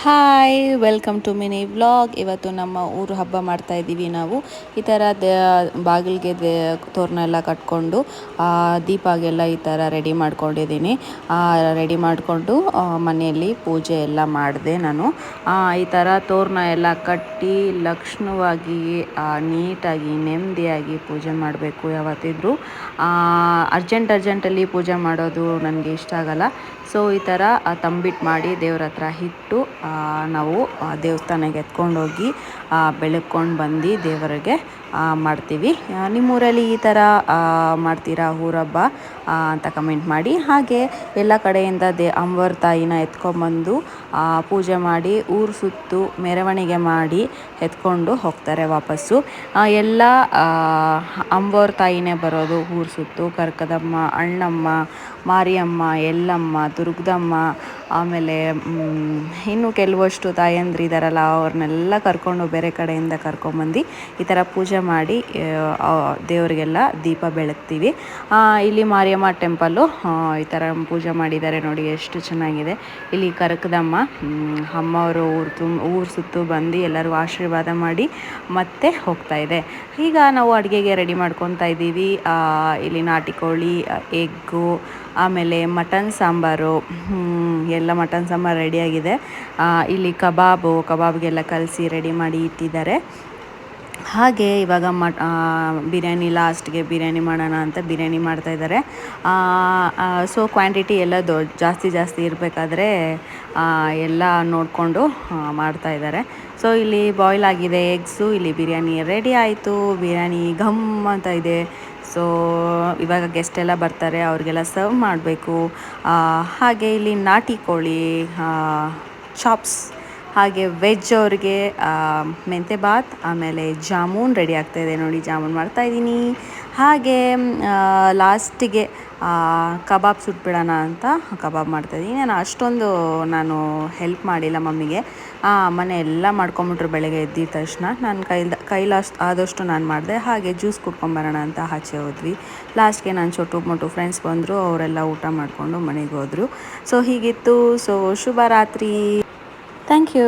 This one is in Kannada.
Hi welcome to mini vlog ಇವತ್ತು ನಮ್ಮ ಊರು ಹಬ್ಬ ಮಾಡ್ತಾ ಇದ್ದೀವಿ ನಾವು. ಈ ಥರ ಬಾಗಿಲಿಗೆ ತೋರಣ ಎಲ್ಲ ಕಟ್ಕೊಂಡು ದೀಪಾಗೆಲ್ಲ ಈ ಥರ ರೆಡಿ ಮಾಡ್ಕೊಂಡಿದ್ದೀನಿ. ರೆಡಿ ಮಾಡಿಕೊಂಡು ಮನೆಯಲ್ಲಿ ಪೂಜೆ ಎಲ್ಲ ಮಾಡಿದೆ ನಾನು. ಈ ಥರ ತೋರಣ ಎಲ್ಲ ಕಟ್ಟಿ, ಲಕ್ಷಣವಾಗಿ ನೀಟಾಗಿ, ನೆಮ್ಮದಿಯಾಗಿ ಪೂಜೆ ಮಾಡಬೇಕು ಯಾವತ್ತಿದ್ರೂ. ಅರ್ಜೆಂಟ್ ಅರ್ಜೆಂಟಲ್ಲಿ ಪೂಜೆ ಮಾಡೋದು ನನಗೆ ಇಷ್ಟ ಆಗಲ್ಲ. ಸೊ, ಈ ಥರ ತಂಬಿಟ್ಟು ಮಾಡಿ ದೇವ್ರ ಹತ್ರ ಇಟ್ಟು ನಾವು ದೇವಸ್ಥಾನಕ್ಕೆ ಎತ್ಕೊಂಡೋಗಿ ಬೆಳಕೊಂಡು ಬಂದು ದೇವರಿಗೆ ಮಾಡ್ತೀವಿ. ನಿಮ್ಮೂರಲ್ಲಿ ಈ ಥರ ಮಾಡ್ತೀರಾ ಊರಬ್ಬ ಅಂತ ಕಮೆಂಟ್ ಮಾಡಿ. ಹಾಗೆ, ಎಲ್ಲ ಕಡೆಯಿಂದ ದೇ ಅಂಬರ್ ತಾಯಿನ ಎತ್ಕೊಂಡ್ಬಂದು ಪೂಜೆ ಮಾಡಿ, ಊರು ಸುತ್ತು ಮೆರವಣಿಗೆ ಮಾಡಿ ಎತ್ಕೊಂಡು ಹೋಗ್ತಾರೆ ವಾಪಸ್ಸು. ಎಲ್ಲ ಅಂಬೋರ್ ತಾಯಿನೇ ಬರೋದು. ಊರು ಸುತ್ತು, ಕರ್ಕದಮ್ಮ, ಅಣ್ಣಮ್ಮ, ಮಾರಿಯಮ್ಮ, ಎಲ್ಲಮ್ಮ దొరుకుదమ్మా. ಆಮೇಲೆ ಇನ್ನು ಕೆಲವಷ್ಟು ತಾಯಂದ್ರಿದಾರಲ್ಲ ಅವ್ರನ್ನೆಲ್ಲ ಕರ್ಕೊಂಡು ಬೇರೆ ಕಡೆಯಿಂದ ಕರ್ಕೊಂಬಂದು ಈ ಥರ ಪೂಜೆ ಮಾಡಿ ದೇವರಿಗೆಲ್ಲ ದೀಪ ಬೆಳಗ್ತೀವಿ. ಇಲ್ಲಿ ಮಾರಿಯಮ್ಮ ಟೆಂಪಲ್ಲು ಈ ಥರ ಪೂಜೆ ಮಾಡಿದ್ದಾರೆ ನೋಡಿ, ಎಷ್ಟು ಚೆನ್ನಾಗಿದೆ. ಇಲ್ಲಿ ಕರಕದಮ್ಮ ಅಮ್ಮವರು ಊರು ತುಂಬ ಊರು ಸುತ್ತು ಬಂದು ಎಲ್ಲರೂ ಆಶೀರ್ವಾದ ಮಾಡಿ ಮತ್ತೆ ಹೋಗ್ತಾ ಇದೆ. ಈಗ ನಾವು ಅಡುಗೆಗೆ ರೆಡಿ ಮಾಡ್ಕೊತಾ ಇದ್ದೀವಿ. ಇಲ್ಲಿ ನಾಟಿ ಕೋಳಿ ಎಗ್ಗು, ಆಮೇಲೆ ಮಟನ್ ಸಾಂಬಾರು ಎಲ್ಲ ಮಟನ್ ಸಾಂಬಾರು ರೆಡಿಯಾಗಿದೆ. ಇಲ್ಲಿ ಕಬಾಬು, ಕಬಾಬ್ಗೆಲ್ಲ ಕಲಸಿ ರೆಡಿ ಮಾಡಿ ಇಟ್ಟಿದ್ದಾರೆ. ಹಾಗೆ ಇವಾಗ ಮಟ್ ಬಿರಿಯಾನಿ ಲಾಸ್ಟ್ಗೆ ಬಿರಿಯಾನಿ ಮಾಡೋಣ ಅಂತ ಬಿರಿಯಾನಿ ಮಾಡ್ತಾ ಇದ್ದಾರೆ. ಸೊ ಕ್ವಾಂಟಿಟಿ ಎಲ್ಲ ದೊ, ಜಾಸ್ತಿ ಜಾಸ್ತಿ ಇರಬೇಕಾದ್ರೆ ಎಲ್ಲ ನೋಡಿಕೊಂಡು ಮಾಡ್ತಾಯಿದ್ದಾರೆ ಸೊ ಇಲ್ಲಿ ಬಾಯ್ಲ್ ಆಗಿದೆ ಎಗ್ಸು ಇಲ್ಲಿ ಬಿರಿಯಾನಿ ರೆಡಿ ಆಯಿತು. ಬಿರಿಯಾನಿ ಘಮ್ ಅಂತ ಇದೆ. ಸೊ ಇವಾಗ ಗೆಸ್ಟ್ ಎಲ್ಲ ಬರ್ತಾರೆ ಅವ್ರಿಗೆಲ್ಲ ಸರ್ವ್ ಮಾಡಬೇಕು. ಹಾಗೆ ಇಲ್ಲಿ ನಾಟಿ ಕೋಳಿ ಚಾಪ್ಸ್ ಹಾಗೆ ವೆಜ್ ಅವ್ರಿಗೆ ಮೆಂತೆ ಬಾತ್ ಆಮೇಲೆ ಜಾಮೂನ್ ರೆಡಿ ಆಗ್ತಾ ಇದೆ ನೋಡಿ, ಜಾಮೂನ್ ಮಾಡ್ತಾ ಇದ್ದೀನಿ. ಹಾಗೆ ಲಾಸ್ಟಿಗೆ ಕಬಾಬ್ ಸುಟ್ಬಿಡೋಣ ಅಂತ ಕಬಾಬ್ ಮಾಡ್ತಾಯಿದ್ದೀನಿ ನಾನು ಅಷ್ಟೊಂದು ನಾನು ಹೆಲ್ಪ್ ಮಾಡಿಲ್ಲ ಮಮ್ಮಿಗೆ. ಮನೆ ಎಲ್ಲ ಮಾಡ್ಕೊಂಬಿಟ್ರು ಬೆಳಗ್ಗೆ ಎದ್ದಿದ ತಕ್ಷಣ. ನಾನು ಕೈಲ ಕೈಲಾಷ್ಟು ಆದಷ್ಟು ನಾನು ಮಾಡಿದೆ. ಹಾಗೆ ಜ್ಯೂಸ್ ಕುಡ್ಕೊಂಬರೋಣ ಅಂತ ಆಚೆ ಹೋದ್ವಿ. ಲಾಸ್ಟ್ಗೆ ನಾನು ಚೊಟ್ಟು ಮೊಟ್ಟು ಫ್ರೆಂಡ್ಸ್ ಬಂದರು, ಅವರೆಲ್ಲ ಊಟ ಮಾಡಿಕೊಂಡು ಮನೆಗೆ ಹೋದರು. ಸೊ ಹೀಗಿತ್ತು. ಸೊ ಶುಭ ರಾತ್ರಿ ಥ್ಯಾಂಕ್ ಯು